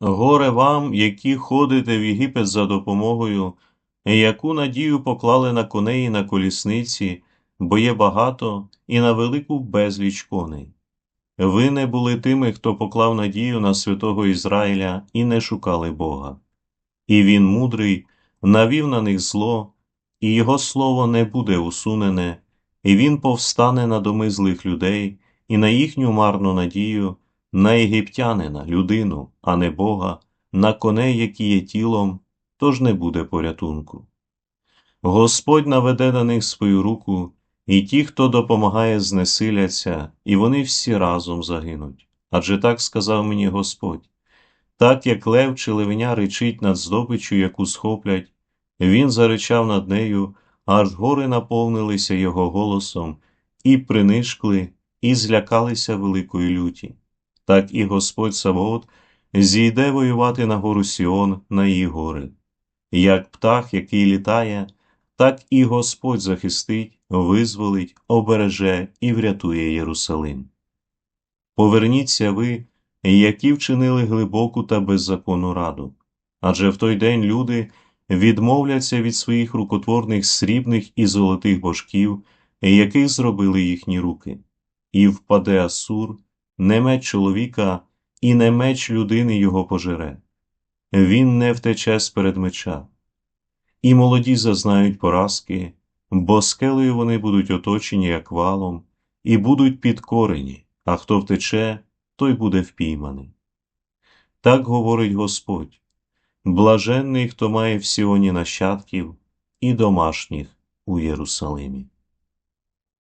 Горе вам, які ходите в Єгипет за допомогою, яку надію поклали на коней і на колісниці, бо є багато і на велику безліч коней. Ви не були тими, хто поклав надію на святого Ізраїля і не шукали Бога. І він, мудрий, навів на них зло, і його слово не буде усунене, і він повстане на доми злих людей і на їхню марну надію, на єгиптянина, людину, а не Бога, на коней, які є тілом, тож не буде порятунку. Господь наведе на них свою руку, і ті, хто допомагає, знесиляться, і вони всі разом загинуть. Адже так сказав мені Господь. Так як лев чи левеня речить над здобиччю, яку схоплять, він заричав над нею, аж гори наповнилися його голосом, і принишкли, і злякалися великої люті. Так і Господь Савоот зійде воювати на гору Сіон на її гори. Як птах, який літає, так і Господь захистить, визволить, обереже і врятує Єрусалим. Поверніться ви, які вчинили глибоку та беззаконну раду, адже в той день люди відмовляться від своїх рукотворних срібних і золотих божків, яких зробили їхні руки, і впаде Асур, не меч чоловіка, і не меч людини його пожере. Він не втече з-перед меча. І молоді зазнають поразки, бо скелею вони будуть оточені, як валом, і будуть підкорені, а хто втече, той буде впійманий. Так говорить Господь блаженний, хто має в Сіоні нащадків і домашніх у Єрусалимі.